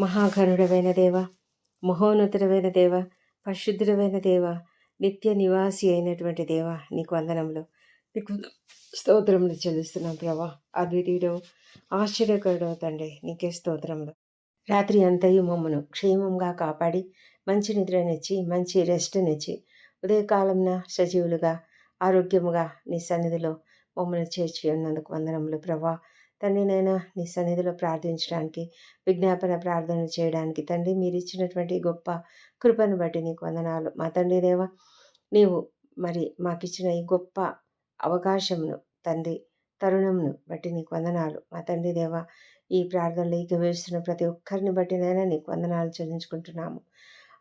మహాఘనుడవైన దేవ మహోన్నతుడవైన దేవ పరిశుద్ధుడవైన దేవ నిత్య నివాసి అయినటువంటి దేవ నీకు వందనములు. నీకు స్తోత్రములు చెల్లిస్తున్నాం ప్రభా. అద్వితీయుడు ఆశ్చర్యకరుడు తండ్రి నీకే స్తోత్రములు. రాత్రి అంతయు మమ్మను క్షేమంగా కాపాడి మంచి నిద్రనిచ్చి మంచి రెస్ట్నిచ్చి ఉదయకాలంన సజీవులుగా ఆరోగ్యముగా నీ సన్నిధిలో మమ్మల్ని చేర్చి ఉన్నందుకు వందనములు ప్రభా. తండ్రి నేను నీ సన్నిధిలో ప్రార్థించడానికి విజ్ఞాపన ప్రార్థన చేయడానికి తండ్రి మీరు ఇచ్చినటువంటి గొప్ప కృపను బట్టి నీకు వందనాలు. మా తండ్రి దేవ నీవు మరి మాకిచ్చిన ఈ గొప్ప అవకాశమును తండ్రి తరుణంను బట్టి నీకు వందనాలు. మా తండ్రి దేవ ఈ ప్రార్థనలు ఈక వేస్తున్న ప్రతి ఒక్కరిని బట్టినైనా నీకు వందనాలు చెల్లించుకుంటున్నాము.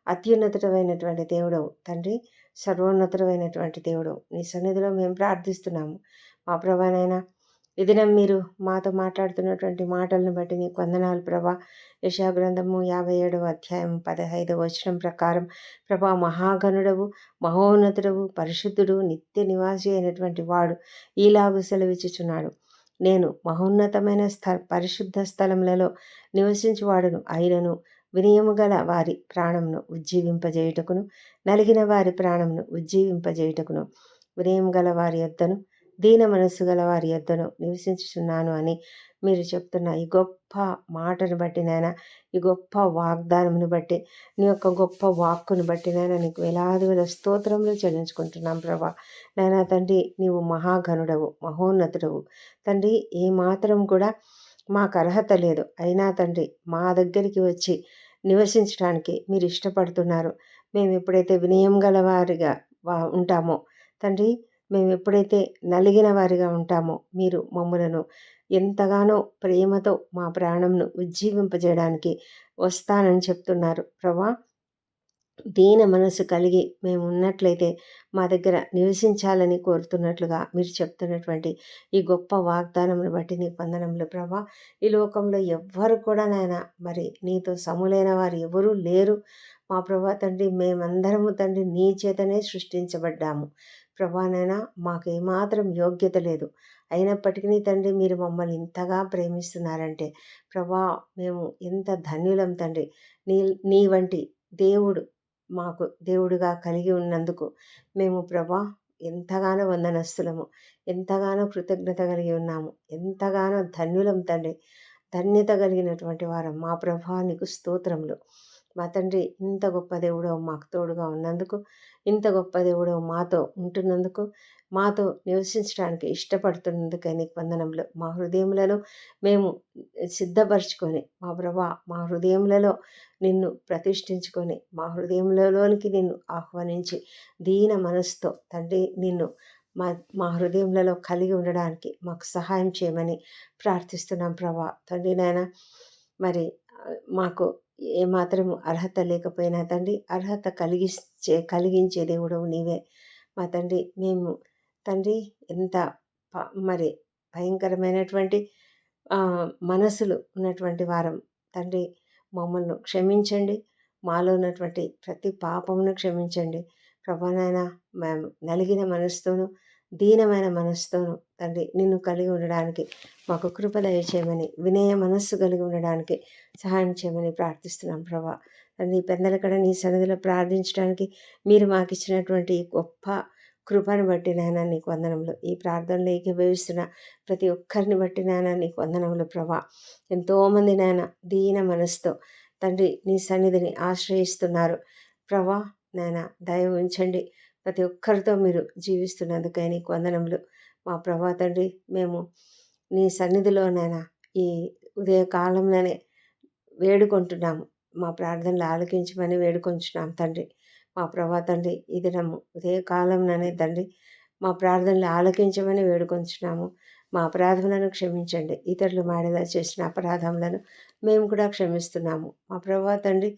అత్యున్నతమైనటువంటి దేవుడవు తండ్రి సర్వోన్నతమైనటువంటి దేవుడవు. నీ సన్నిధిలో మేము ప్రార్థిస్తున్నాము. మా ప్రభానైనా ఈ దినం మీరు మాతో మాట్లాడుతున్నటువంటి మాటలను బట్టి నీకు వందనాలు ప్రభా. యశాగ్రంథము యాభై ఏడవ అధ్యాయం పదహైదవ వచనం ప్రకారం ప్రభా మహాగణుడవు మహోన్నతుడవు పరిశుద్ధుడు నిత్య నివాసి అయినటువంటి వాడు ఈలాగు సెలవిచ్చుచున్నాడు. నేను మహోన్నతమైన స్థ పరిశుద్ధ స్థలములలో నివసించువాడును. అయినను వినయము గల వారి ప్రాణమును ఉజ్జీవింపజేయుటకును నలిగిన వారి ప్రాణమును ఉజ్జీవింపజేయుటకును. వినయం గల వారి యొద్దను దీన మనస్సు గల వారి యొద్దను నివసించుచున్నాను అని మీరు చెప్తున్న ఈ గొప్ప మాటను బట్టి నాయన ఈ గొప్ప వాగ్దానమును బట్టి నీ యొక్క గొప్ప వాక్కును బట్టి నాయన నీకు వేలాది వేల స్తోత్రములు చెల్లించుకుంటున్నాం ప్రభా. నాయన తండ్రి నీవు మహాఘనుడవు మహోన్నతుడవు. తండ్రి ఏ మాత్రం కూడా మాకు అర్హత లేదు. అయినా తండ్రి మా దగ్గరికి వచ్చి నివసించడానికి మీరు ఇష్టపడుతున్నారు. మేము ఎప్పుడైతే వినయం గలవారిగా ఉంటామో తండ్రి మేము ఎప్పుడైతే నలిగిన వారిగా ఉంటామో మీరు మమ్మలను ఎంతగానో ప్రేమతో మా ప్రాణంను ఉజ్జీవింపజేయడానికి వస్తానని చెప్తున్నారు. ప్రభా దీన మనసు కలిగి మేము ఉన్నట్లయితే మా దగ్గర నివసించాలని కోరుతున్నట్లుగా మీరు చెప్తున్నటువంటి ఈ గొప్ప వాగ్దానమును బట్టి నీ వందనములు. ప్రభా ఈ లోకంలో ఎవ్వరు కూడా నాయన మరి నీతో సములైన వారు ఎవరూ లేరు. మా ప్రభా తండ్రి మేమందరము తండ్రి నీ చేతనే సృష్టించబడ్డాము. ప్రభానైనా మాకు ఏమాత్రం యోగ్యత లేదు. అయినప్పటికీ తండ్రి మీరు మమ్మల్ని ఇంతగా ప్రేమిస్తున్నారంటే ప్రభా మేము ఎంత ధన్యులం తండ్రి. నీ నీ వంటి దేవుడు మాకు దేవుడుగా కలిగి ఉన్నందుకు మేము ప్రభా ఎంతగానో వందనస్తులము. ఎంతగానో కృతజ్ఞత కలిగి ఉన్నాము. ఎంతగానో ధన్యులం తండ్రి. ధన్యత కలిగినటువంటి వారం మా ప్రభా నీకు స్తోత్రములు. మా తండ్రి ఇంత గొప్ప దేవుడో మాకు తోడుగా ఉన్నందుకు ఇంత గొప్ప దేవుడు మాతో ఉంటున్నందుకు మాతో నివసించడానికి ఇష్టపడుతున్నందుకే నీకు వందనములు. మా హృదయములలో మేము సిద్ధపరచుకొని మా ప్రభా మా హృదయములలో నిన్ను ప్రతిష్ఠించుకొని మా హృదయములలోనికి నిన్ను ఆహ్వానించి దీన మనసుతో తండ్రి నిన్ను మా మా హృదయములలో కలిగి ఉండడానికి మాకు సహాయం చేయమని ప్రార్థిస్తున్నాం ప్రభా. తండ్రి నాయన మరి మాకు ఏమాత్రం అర్హత లేకపోయినా తండ్రి అర్హత కలిగించే కలిగించే దేవుడవు నీవే. మా తండ్రి మేము తండ్రి ఎంత మరి భయంకరమైనటువంటి మనసులు ఉన్నటువంటి వారం. తండ్రి మమ్మల్ని క్షమించండి. మాలో ఉన్నటువంటి ప్రతి పాపమును క్షమించండి. ప్రభానైనా మేము నలిగిన మనసుతోనూ దీనమైన మనస్సుతోను తండ్రి నిన్ను కలిగి ఉండడానికి మాకు కృప దయచేయమని వినయ మనస్సు కలిగి ఉండడానికి సహాయం చేయమని ప్రార్థిస్తున్నాం ప్రభా. తండ్రి పెద్దలకడ నీ సన్నిధిలో ప్రార్థించడానికి మీరు మాకు ఇచ్చినటువంటి గొప్ప కృపను బట్టి నాయన నీకు వందనములు. ఈ ప్రార్థనలో ఏకీభవిస్తున్న ప్రతి ఒక్కరిని బట్టి నాయన నీకు వందనములు ప్రభా. ఎంతోమంది నాయన దీన మనసుతో తండ్రి నీ సన్నిధిని ఆశ్రయిస్తున్నారు. ప్రభా నాయన దయ ఉంచండి. ప్రతి ఒక్కరితో మీరు జీవిస్తున్నందుకే నీకు వందనములు. మా ప్రభా తండ్రి మేము నీ సన్నిధిలోనైనా ఈ ఉదయకాలంలోనే వేడుకుంటున్నాము. మా ప్రార్థనలు ఆలకించమని వేడుకొంచున్నాం తండ్రి. మా ప్రభా తండ్రి ఈ దినము ఉదయకాలంలోనే తండ్రి మా ప్రార్థనలు ఆలకించమని వేడుకొంచున్నాము. మా అపరాధములను క్షమించండి. ఇతరులు మాడేలా చేసిన అపరాధములను మేము కూడా క్షమిస్తున్నాము. మా ప్రభా తండ్రి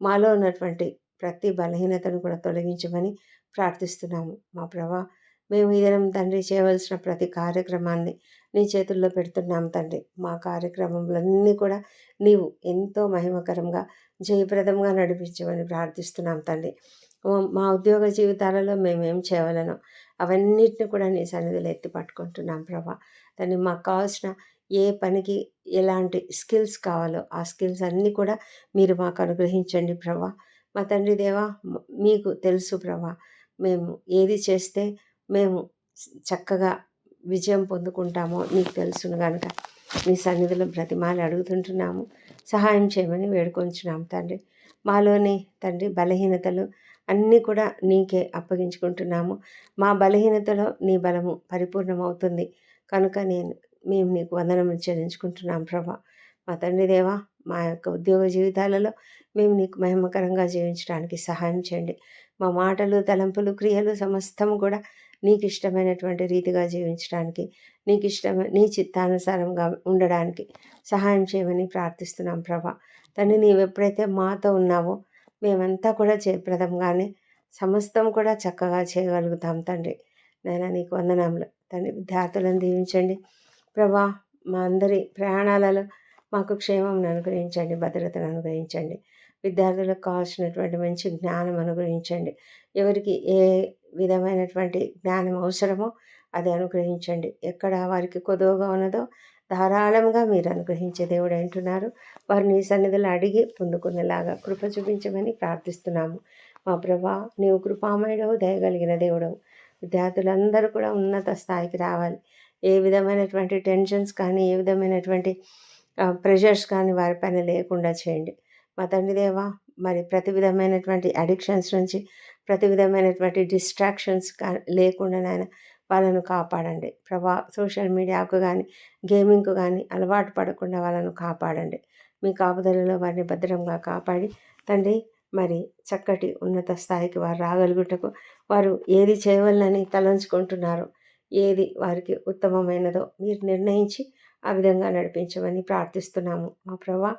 మాలో ఉన్నటువంటి ప్రతి బలహీనతను కూడా తొలగించమని ప్రార్థిస్తున్నాము. మా ప్రభా మేము ఈ దినం తండ్రి చేయవలసిన ప్రతి కార్యక్రమాన్ని నీ చేతుల్లో పెడుతున్నాం తండ్రి. మా కార్యక్రమంలన్నీ కూడా నీవు ఎంతో మహిమకరంగా జయప్రదంగా నడిపించమని ప్రార్థిస్తున్నాం తండ్రి. మా ఉద్యోగ జీవితాలలో మేమేం చేయవలను అవన్నిటిని కూడా నీ సన్నిధిలో ఎత్తి పట్టుకుంటున్నాం ప్రభా. తండ్రి మాకు కావాల్సిన ఏ పనికి ఎలాంటి స్కిల్స్ కావాలో ఆ స్కిల్స్ అన్నీ కూడా మీరు మాకు అనుగ్రహించండి ప్రభా. మా తండ్రి దేవా మీకు తెలుసు ప్రభా. మేము ఏది చేస్తే మేము చక్కగా విజయం పొందుకుంటామో నీకు తెలుసును కనుక నీ సన్నిధిలో బ్రతిమాలి అడుగుతుంటున్నాము. సహాయం చేయమని వేడుకొంచున్నాము తండ్రి. మాలోని తండ్రి బలహీనతలు అన్నీ కూడా నీకే అప్పగించుకుంటున్నాము. మా బలహీనతలో నీ బలము పరిపూర్ణమవుతుంది. కనుక నేను మేము నీకు వందనములు చెల్లించుకుంటున్నాం ప్రభా. మా తండ్రి దేవా మా యొక్క ఉద్యోగ జీవితాలలో మేము నీకు మహిమకరంగా జీవించడానికి సహాయం చేయండి. మా మాటలు తలంపులు క్రియలు సమస్తము కూడా నీకు ఇష్టమైనటువంటి రీతిగా జీవించడానికి నీకు ఇష్టమైన నీ చిత్తానుసారంగా ఉండడానికి సహాయం చేయమని ప్రార్థిస్తున్నాం ప్రభా. తండ్రి నీవు ఎప్పుడైతే మాతో ఉన్నావో మేమంతా కూడా జయప్రదంగానే సమస్తం కూడా చక్కగా చేయగలుగుతాం తండ్రి. నేను నీకు వందనాములు. తండ్రి విద్యార్థులను దీవించండి. ప్రభా మా అందరి ప్రయాణాలలో మాకు క్షేమం అనుగ్రహించండి భద్రతను అనుగ్రహించండి. విద్యార్థులకు కావాల్సినటువంటి మంచి జ్ఞానం అనుగ్రహించండి. ఎవరికి ఏ విధమైనటువంటి జ్ఞానం అవసరమో అది అనుగ్రహించండి. ఎక్కడ వారికి కొదువుగా ఉన్నదో ధారాళంగా మీరు అనుగ్రహించే దేవుడు అంటున్నారు. వారిని సన్నిధిలో అడిగి పొందుకునేలాగా కృప చూపించమని ప్రార్థిస్తున్నాము. మా ప్రభా నీవు కృపామయుడవు దయగలిగిన దేవుడవు. విద్యార్థులందరూ కూడా ఉన్నత స్థాయికి రావాలి. ఏ విధమైనటువంటి టెన్షన్స్ కానీ ఏ విధమైనటువంటి ప్రెషర్స్ కానీ వారిపైన లేకుండా చేయండి. మా తండ్రి దేవా మరి ప్రతి విధమైనటువంటి అడిక్షన్స్ నుంచి ప్రతి విధమైనటువంటి డిస్ట్రాక్షన్స్ కా లేకుండా నాయన వాళ్ళను కాపాడండి. ప్రభా సోషల్ మీడియాకు కానీ గేమింగ్కు కానీ అలవాటు పడకుండా వాళ్ళను కాపాడండి. మీ కాపుదలలో వారిని భద్రంగా కాపాడి తండ్రి మరి చక్కటి ఉన్నత స్థాయికి వారు రాగలుగుటకు వారు ఏది చేయవలనని తలంచుకుంటున్నారో ఏది వారికి ఉత్తమమైనదో మీరు నిర్ణయించి ఆ విధంగా నడిపించమని ప్రార్థిస్తున్నాము. మా ప్రభా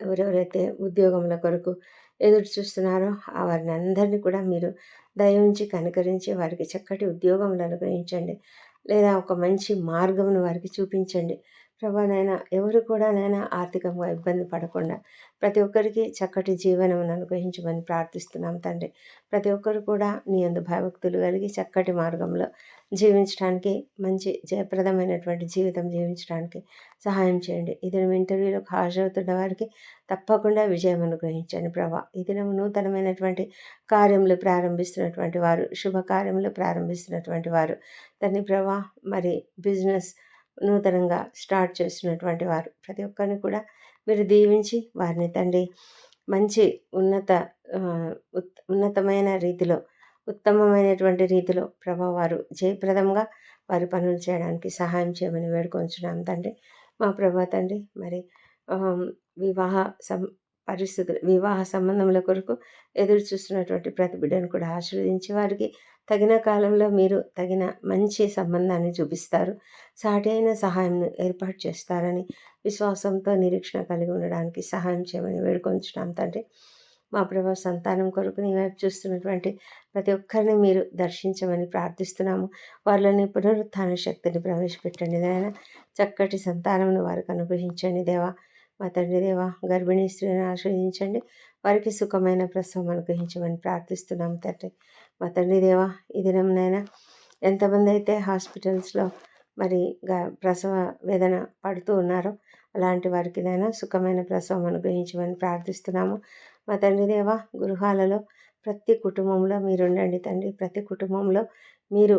ఎవరెవరైతే ఉద్యోగముల కొరకు ఎదురు చూస్తున్నారో ఆ వారిని అందరినీ కూడా మీరు దయ ఉంచి కనుకరించి వారికి చక్కటి ఉద్యోగములు అనుగ్రహించండి. లేదా ఒక మంచి మార్గమును వారికి చూపించండి. ప్రభా ఎవరు కూడా నైనా ఆర్థికంగా ఇబ్బంది పడకుండా ప్రతి ఒక్కరికి చక్కటి జీవనం అనుగ్రహించమని ప్రార్థిస్తున్నాం తండ్రి. ప్రతి ఒక్కరు కూడా నీ అందు భయభక్తులు కలిగి చక్కటి మార్గంలో జీవించడానికి మంచి జయప్రదమైనటువంటి జీవితం జీవించడానికి సహాయం చేయండి. ఈ దినం ఇంటర్వ్యూలకు హాజరవుతున్న వారికి తప్పకుండా విజయం అనుగ్రహించండి ప్రభా. ఈ దినం నూతనమైనటువంటి కార్యములు ప్రారంభిస్తున్నటువంటి వారు శుభకార్యములు ప్రారంభిస్తున్నటువంటి వారు. దాన్ని ప్రభా మరి బిజినెస్ నూతనంగా స్టార్ట్ చేస్తున్నటువంటి వారు. ప్రతి ఒక్కరిని కూడా మీరు దీవించి వారిని తండ్రి మంచి ఉన్నత ఉత్- ఉన్నతమైన రీతిలో ఉత్తమమైనటువంటి రీతిలో ప్రభా వారు జయప్రదంగా వారి పనులు చేయడానికి సహాయం చేయమని వేడుకొంచున్నాం తండ్రి. మా ప్రభా తండ్రి మరి వివాహ సం పరిస్థితులు వివాహ సంబంధముల కొరకు ఎదురు చూస్తున్నటువంటి ప్రతి బిడ్డను కూడా ఆశీర్వదించి వారికి తగిన కాలంలో మీరు తగిన మంచి సంబంధాన్ని చూపిస్తారు. సాటి అయిన సహాయంను ఏర్పాటు చేస్తారని విశ్వాసంతో నిరీక్షణ కలిగి ఉండడానికి సహాయం చేయమని వేడుకొంచున్నాం తండ్రి. మా ప్రభా సంతానం కొరకు నీ వైపు చూస్తున్నటువంటి ప్రతి ఒక్కరిని మీరు దర్శించమని ప్రార్థిస్తున్నాము. వాళ్ళని పునరుత్థాన శక్తిని ప్రవేశపెట్టండి నాయన. చక్కటి సంతానమును వారికి అనుగ్రహించండి దేవా. మా తండ్రి దేవా గర్భిణీ స్త్రీని ఆశ్రయించండి. వారికి సుఖమైన ప్రసవం అనుగ్రహించమని ప్రార్థిస్తున్నాం తండ్రి. మా తండ్రి దేవా ఈ దినంనైనా ఎంతమంది అయితే హాస్పిటల్స్లో మరి ప్రసవ వేదన పడుతూ ఉన్నారో అలాంటి వారికి నైనా సుఖమైన ప్రసవం అనుగ్రహించమని ప్రార్థిస్తున్నాము. మా తండ్రి దేవా గృహాలలో ప్రతి కుటుంబంలో మీరు ఉండండి తండ్రి. ప్రతి కుటుంబంలో మీరు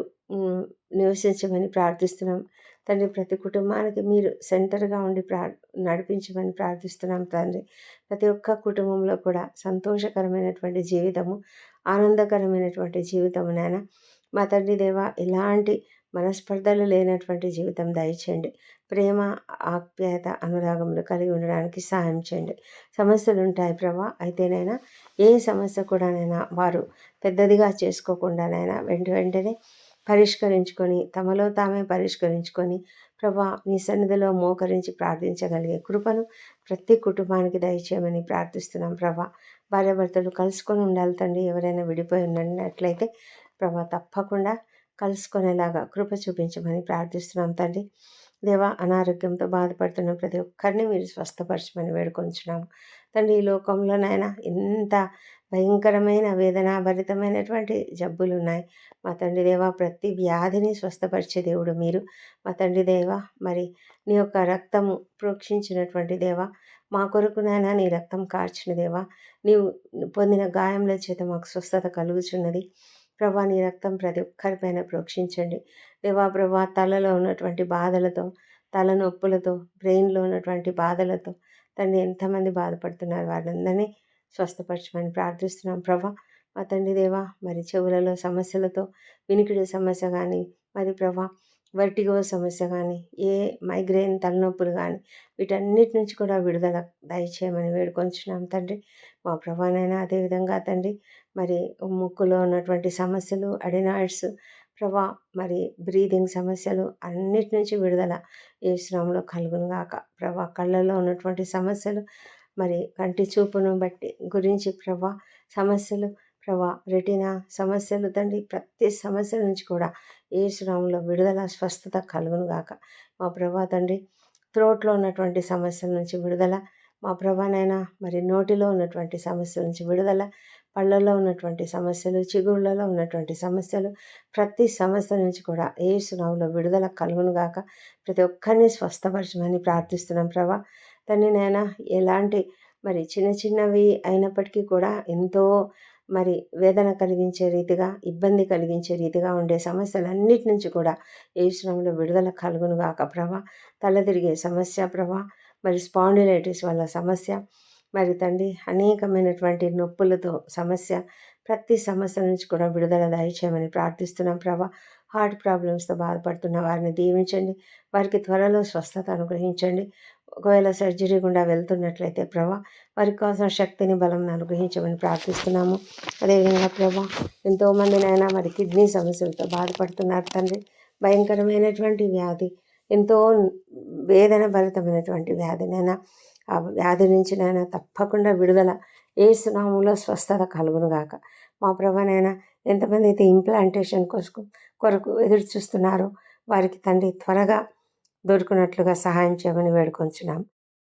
నివసించమని ప్రార్థిస్తున్నాం. తండ్రి ప్రతి కుటుంబానికి మీరు సెంటర్గా ఉండి ప్రా నడిపించమని ప్రార్థిస్తున్నాం తండ్రి. ప్రతి ఒక్క కుటుంబంలో కూడా సంతోషకరమైనటువంటి జీవితము ఆనందకరమైనటువంటి జీవితం నాయన. మా తండ్రి దేవ ఎలాంటి మనస్పర్ధలు లేనటువంటి జీవితం దయచేయండి. ప్రేమ ఆప్యాయత అనురాగములు కలిగి ఉండడానికి సహాయం చేయండి. సమస్యలు ఉంటాయి ప్రభా అయితేనైనా ఏ సమస్య కూడానైనా వారు పెద్దదిగా చేసుకోకుండానైనా వెంట వెంటనే పరిష్కరించుకొని తమలో తామే పరిష్కరించుకొని ప్రభా నీ సన్నిధిలో మోకరించి ప్రార్థించగలిగే కృపను ప్రతి కుటుంబానికి దయచేయమని ప్రార్థిస్తున్నాం ప్రభా. భార్యాభర్తలు కలుసుకొని ఉండాలి తండ్రి ఎవరైనా విడిపోయి ఉన్నట్లయితే ప్రభా తప్పకుండా కలుసుకునేలాగా కృప చూపించమని ప్రార్థిస్తున్నాం తండ్రి. దేవా అనారోగ్యంతో బాధపడుతున్న ప్రతి ఒక్కరిని మీరు స్వస్థపరచమని వేడుకొంచున్నాము. తండ్రి ఈ లోకంలోనైనా ఎంత భయంకరమైన వేదనాభరితమైనటువంటి జబ్బులు ఉన్నాయి. మా తండ్రి దేవ ప్రతి వ్యాధిని స్వస్థపరిచే దేవుడు మీరు. మా తండ్రి దేవ మరి నీ యొక్క రక్తము ప్రోక్షించినటువంటి దేవ మా కొరకు నాయన నీ రక్తం కార్చిన దేవా నీవు పొందిన గాయముల చేత మాకు స్వస్థత కలుగుచున్నది. ప్రభా నీ రక్తం ప్రతి ఒక్కరిపైన ప్రోక్షించండి. దేవా ప్రభా తలలో ఉన్నటువంటి బాధలతో తలనొప్పులతో బ్రెయిన్లో ఉన్నటువంటి బాధలతో తండ్రి ఎంతమంది బాధపడుతున్నారు వాళ్ళందరినీ స్వస్థపరచమని ప్రార్థిస్తున్నాం ప్రభా. మా తండ్రి దేవా మరి చెవులలో సమస్యలతో వినికిడి సమస్య కానీ మరి ప్రభా వర్టిగో సమస్య కానీ ఏ మైగ్రేన్ తలనొప్పులు కానీ వీటన్నిటి నుంచి కూడా విడుదల దయచేయమని వేడుకొంచున్నాం తండ్రి. మా ప్రభానైనా అదేవిధంగా తండ్రి మరి ముక్కులో ఉన్నటువంటి సమస్యలు అడినాయిడ్స్ ప్రభా మరి బ్రీదింగ్ సమస్యలు అన్నిటి నుంచి విడుదల ఏ శ్రమలో కలుగునుగాక ప్రభా కళ్ళలో ఉన్నటువంటి సమస్యలు మరి కంటి చూపును బట్టి గురించి ప్రభా సమస్యలు ప్రభా రెటినా సమస్యలు తండ్రి ప్రతి సమస్య నుంచి కూడా ఏ శ్రమంలో విడుదల స్వస్థత కలుగును గాక. మా ప్రభా తండ్రి త్రోట్లో ఉన్నటువంటి సమస్యల నుంచి విడుదల మా ప్రభానైనా మరి నోటిలో ఉన్నటువంటి సమస్యల నుంచి విడుదల పళ్ళల్లో ఉన్నటువంటి సమస్యలు చిగుళ్ళలో ఉన్నటువంటి సమస్యలు ప్రతి సమస్య నుంచి కూడా ఏ సునాములో విడుదల కలుగును గాక. ప్రతి ఒక్కరిని స్వస్థపరచమని ప్రార్థిస్తున్నాం ప్రభా. తన్ని నైనా ఎలాంటి మరి చిన్న చిన్నవి అయినప్పటికీ కూడా ఎంతో మరి వేదన కలిగించే రీతిగా ఇబ్బంది కలిగించే రీతిగా ఉండే సమస్యలన్నిటి నుంచి కూడా ఏ శ్రమంలో విడుదల కలుగును గాక ప్రభా. తల తిరిగే సమస్య ప్రభా. మరి స్పాండిలైటిస్ వల్ల సమస్య. మరి తండ్రి అనేకమైనటువంటి నొప్పులతో సమస్య. ప్రతి సమస్య నుంచి కూడా విడుదల దయచేయమని ప్రార్థిస్తున్నాం ప్రభా. హార్ట్ ప్రాబ్లమ్స్తో బాధపడుతున్న వారిని దీవించండి. వారికి త్వరలో స్వస్థత అనుగ్రహించండి. ఒకవేళ సర్జరీ గుండా వెళ్తున్నట్లయితే ప్రభా వారికి కోసం శక్తిని బలం అనుగ్రహించమని ప్రార్థిస్తున్నాము. అదేవిధంగా ప్రభా ఎంతోమందినైనా మరి కిడ్నీ సమస్యలతో బాధపడుతున్నారు తండ్రి. భయంకరమైనటువంటి వ్యాధి ఎంతో వేదన భరితమైనటువంటి వ్యాధినైనా ఆ వ్యాధి నుంచి నైనా తప్పకుండా విడుదల. ఏ స్నామంలో స్వస్థత కలుగునుగాక మా ప్రభనైనా ఎంతమంది అయితే ఇంప్లాంటేషన్ కోసం కొరకు ఎదురు చూస్తున్నారో వారికి తండ్రి త్వరగా దొరుకునట్లుగా సహాయం చేయమని వేడుకొంచున్నాం.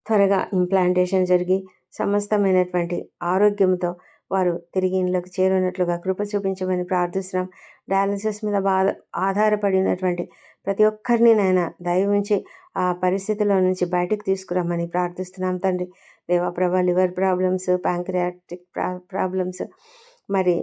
త్వరగా ఇంప్లాంటేషన్ జరిగి సమస్తమైనటువంటి ఆరోగ్యంతో వారు తిరిగి ఇంట్లోకి చేరునట్లుగా కృప చూపించమని ప్రార్థిస్తున్నాం. డయాలసిస్ మీద బాధ ఆధారపడినటువంటి ప్రతి ఒక్కరిని నాయన దయవించి ఆ పరిస్థితిలో నుంచి బయటకు తీసుకురమ్మని ప్రార్థిస్తున్నాం తండ్రి. దేవాప్రభ లివర్ ప్రాబ్లమ్స్ ప్యాంక్రియాటిక్ ప్రాబ్లమ్స్ మరి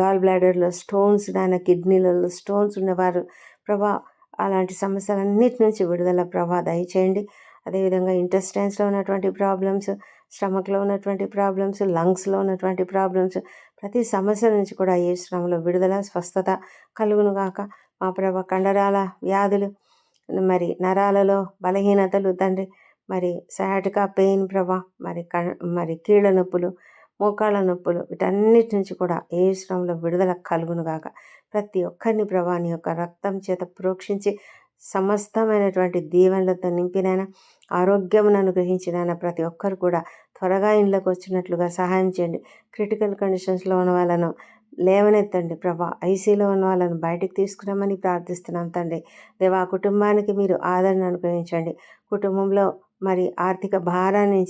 గాల్ బ్లాడర్లో స్టోన్స్ నాయన కిడ్నీలలో స్టోన్స్ ఉన్నవారు ప్రభా అలాంటి సమస్యలన్నిటి నుంచి విడుదల ప్రభా దయచేయండి. అదేవిధంగా ఇంటెస్టైన్స్లో ఉన్నటువంటి ప్రాబ్లమ్స్ స్టమక్లో ఉన్నటువంటి ప్రాబ్లమ్స్ లంగ్స్లో ఉన్నటువంటి ప్రాబ్లమ్స్ ప్రతి సమస్య నుంచి కూడా ఏ శ్రమలో విడుదల స్వస్థత కలుగును గాక. మా ప్రభ కండరాల వ్యాధులు మరి నరాలలో బలహీనతలు తండ్రి మరి సయాటికా పెయిన్ ప్రభా మరి క మరి కీళ్ళ నొప్పులు మోకాళ్ళ నొప్పులు వీటన్నిటి నుంచి కూడా ఏ శ్రమంలో విడుదల కలుగునుగాక ప్రతి ఒక్కరిని ప్రభాని యొక్క రక్తం చేత ప్రోక్షించి సమస్తమైనటువంటి దీవెనలతో నింపినైనా ఆరోగ్యమును అనుగ్రహించినైనా ప్రతి ఒక్కరు కూడా త్వరగా ఇండ్లకు వచ్చినట్లుగా సహాయం చేయండి. క్రిటికల్ కండిషన్స్లో ఉన్న వాళ్ళను లేవనెత్తండి ప్రభా. ఐసీలో ఉన్న వాళ్ళను బయటికి తీసుకురామని ప్రార్థిస్తున్నాం తండ్రి. దేవా కుటుంబానికి మీరు ఆదరణ అనుగ్రహించండి. కుటుంబంలో మరి ఆర్థిక భారాన్ని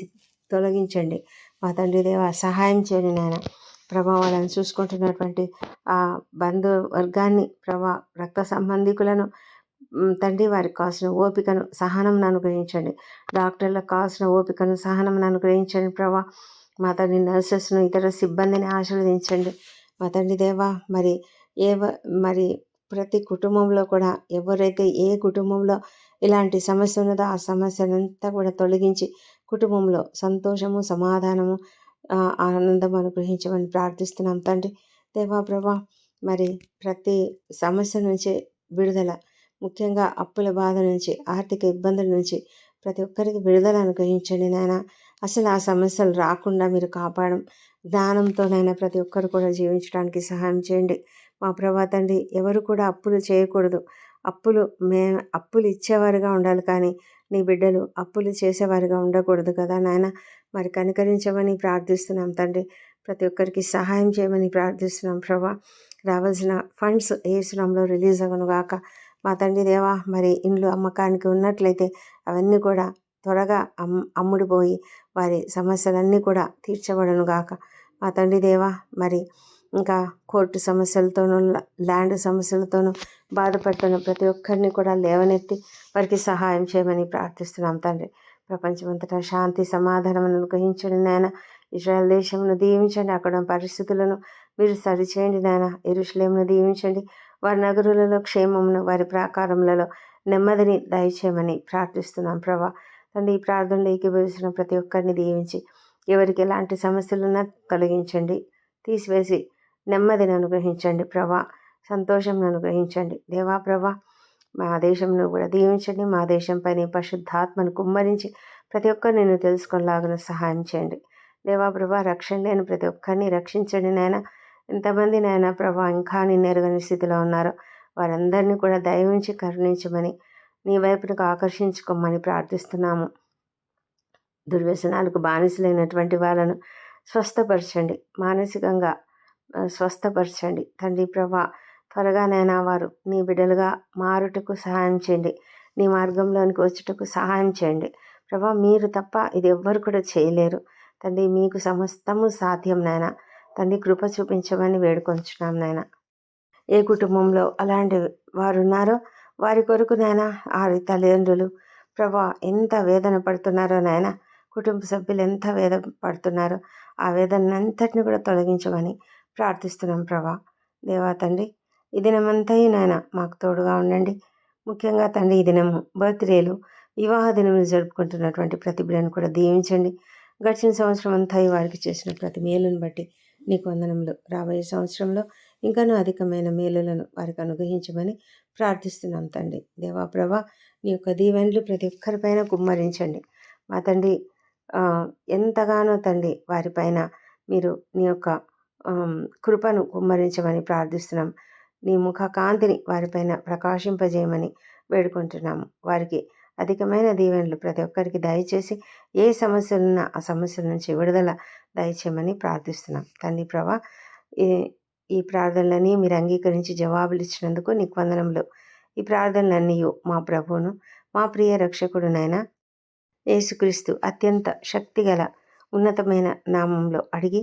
తొలగించండి. మా తండ్రి దేవ సహాయం చేయండి నాయన. ప్రభా వాళ్ళని చూసుకుంటున్నటువంటి ఆ బంధు వర్గాన్ని ప్రభా రక్త సంబంధికులను తండ్రి వారికి కావాల్సిన ఓపికను సహనం అనుగ్రహించండి. డాక్టర్లకు కావాల్సిన ఓపికను సహనం అనుగ్రహించండి ప్రభా. మా తండ్రి నర్సెస్ను ఇతర సిబ్బందిని ఆశీర్వదించండి. మా తండ్రి దేవా మరి ఏ మరి ప్రతి కుటుంబంలో కూడా ఎవరైతే ఏ కుటుంబంలో ఇలాంటి సమస్య ఉన్నదో ఆ సమస్యనంతా కూడా తొలగించి కుటుంబంలో సంతోషము సమాధానము ఆనందం అనుగ్రహించమని ప్రార్థిస్తున్నాం. తండ్రి దేవా ప్రభా మరి ప్రతి సమస్య నుంచి విడుదల ముఖ్యంగా అప్పుల బాధ నుంచి ఆర్థిక ఇబ్బందుల నుంచి ప్రతి ఒక్కరికి విడుదల అనుగ్రహించండి నాయన. అసలు ఆ సమస్యలు రాకుండా మీరు కాపాడడం జ్ఞానంతోనైనా ప్రతి ఒక్కరు కూడా జీవించడానికి సహాయం చేయండి. మా ప్రభా తండ్రి ఎవరు కూడా అప్పులు చేయకూడదు. అప్పులు మే అప్పులు ఇచ్చేవారుగా ఉండాలి కానీ నీ బిడ్డలు అప్పులు చేసేవారుగా ఉండకూడదు కదా నాయన. మరి కనికరించమని ప్రార్థిస్తున్నాం తండ్రి. ప్రతి ఒక్కరికి సహాయం చేయమని ప్రార్థిస్తున్నాం ప్రభా. రావాల్సిన ఫండ్స్ ఏ శ్రమంలో రిలీజ్ అవ్వను గాక. మా తండ్రి దేవా మరి ఇండ్లు అమ్మకానికి ఉన్నట్లయితే అవన్నీ కూడా త్వరగా అమ్ అమ్ముడుపోయి వారి సమస్యలన్నీ కూడా తీర్చబడను గాక. మా తండ్రి దేవా మరి ఇంకా కోర్టు సమస్యలతోనూ ల్యాండ్ సమస్యలతోనూ బాధపడుతున్న ప్రతి ఒక్కరిని కూడా లేవనెత్తి వారికి సహాయం చేయమని ప్రార్థిస్తున్నాం తండ్రి. ప్రపంచమంతటా శాంతి సమాధానం అనుగ్రహించండి నాయన. ఇజ్రాయెల్ దేశంను దీవించండి అక్కడ పరిస్థితులను మీరు సరిచేయండి నాయన. ఇరుషులేమును దీవించండి వారి నగరులలో క్షేమమును వారి ప్రాకారములలో నెమ్మదిని దయచేయమని ప్రార్థిస్తున్నాం ప్రభా. తండ్రి ఈ ప్రార్థనలు ఏకీభవిస్తున్న ప్రతి ఒక్కరిని దీవించి ఎవరికి ఎలాంటి సమస్యలున్నా తొలగించండి. తీసివేసి నెమ్మదిని అనుగ్రహించండి ప్రభా. సంతోషంను అనుగ్రహించండి. దేవా ప్రభా మా దేశంను కూడా దీవించండి. మా దేశంపై నీ పరిశుద్ధాత్మను కుమ్మరించి ప్రతి ఒక్కరు నేను తెలుసుకునేలాగా సహాయం చేయండి. దేవా ప్రభా రక్షణ లేని ప్రతి ఒక్కరిని రక్షించండి నాయన. ఎంతమంది నాయన ప్రభా ఇంకా నిన్ను ఎరగని స్థితిలో ఉన్నారో వారందరినీ కూడా దయవించి కరుణించమని నీ వైపునకు ఆకర్షించుకోమని ప్రార్థిస్తున్నాము. దుర్వ్యసనాలకు బానిసలైనటువంటి వాళ్ళను స్వస్థపరచండి. మానసికంగా స్వస్థపరచండి. తండ్రి ప్రభా త్వరగానైనా వారు నీ బిడ్డలుగా మారుటకు సహాయం చేయండి. నీ మార్గంలోనికి వచ్చుటకు సహాయం చేయండి. ప్రభా మీరు తప్ప ఇది ఎవ్వరు కూడా చేయలేరు. తండ్రి మీకు సమస్తము సాధ్యం నాయన. తండ్రి కృప చూపించమని వేడుకొంచున్నాం నాయన. ఏ కుటుంబంలో అలాంటి వారు ఉన్నారో వారి కొరకు నాయన వారి తల్లిదండ్రులు ప్రభా ఎంత వేదన పడుతున్నారో నాయన కుటుంబ సభ్యులు ఎంత వేద పడుతున్నారో ఆ వేదన అంతటిని కూడా తొలగించమని ప్రార్థిస్తున్నాం ప్రభా. దేవా తండ్రి ఈ దినమంతా నాయన మాకు తోడుగా ఉండండి. ముఖ్యంగా తండ్రి ఈ దినము బర్త్డేలు వివాహ దినములు జరుపుకుంటున్నటువంటి ప్రతి బిడ్డను కూడా దీవించండి. గడిచిన సంవత్సరం అంతా వారికి చేసిన ప్రతి మేలును బట్టి నీకు వందనములు. రాబోయే సంవత్సరంలో ఇంకానూ అధికమైన మేలులను వారికి అనుగ్రహించమని ప్రార్థిస్తున్నాం తండ్రి. దేవాప్రభా నీ యొక్క దీవెనలు ప్రతి ఒక్కరిపైన కుమ్మరించండి. మా తండ్రి ఎంతగానో తండ్రి వారిపైన మీరు నీ యొక్క కృపను కుమ్మరించమని ప్రార్థిస్తున్నాం. నీ ముఖ కాంతిని వారిపైన ప్రకాశింపజేయమని వేడుకుంటున్నాము. వారికి అధికమైన దీవెనలు ప్రతి ఒక్కరికి దయచేసి ఏ సమస్యలున్నా ఆ సమస్యల నుంచి విడుదల దయచేయమని ప్రార్థిస్తున్నాం. తండ్రి ప్రభా ఈ ఈ ప్రార్థనలన్నీ మీరు అంగీకరించి జవాబులు ఇచ్చినందుకు నీకు వందనములు. ఈ ప్రార్థనలన్నీ మా ప్రభువును మా ప్రియ రక్షకుడునైనా యేసుక్రీస్తు అత్యంత శక్తిగల ఉన్నతమైన నామంలో అడిగి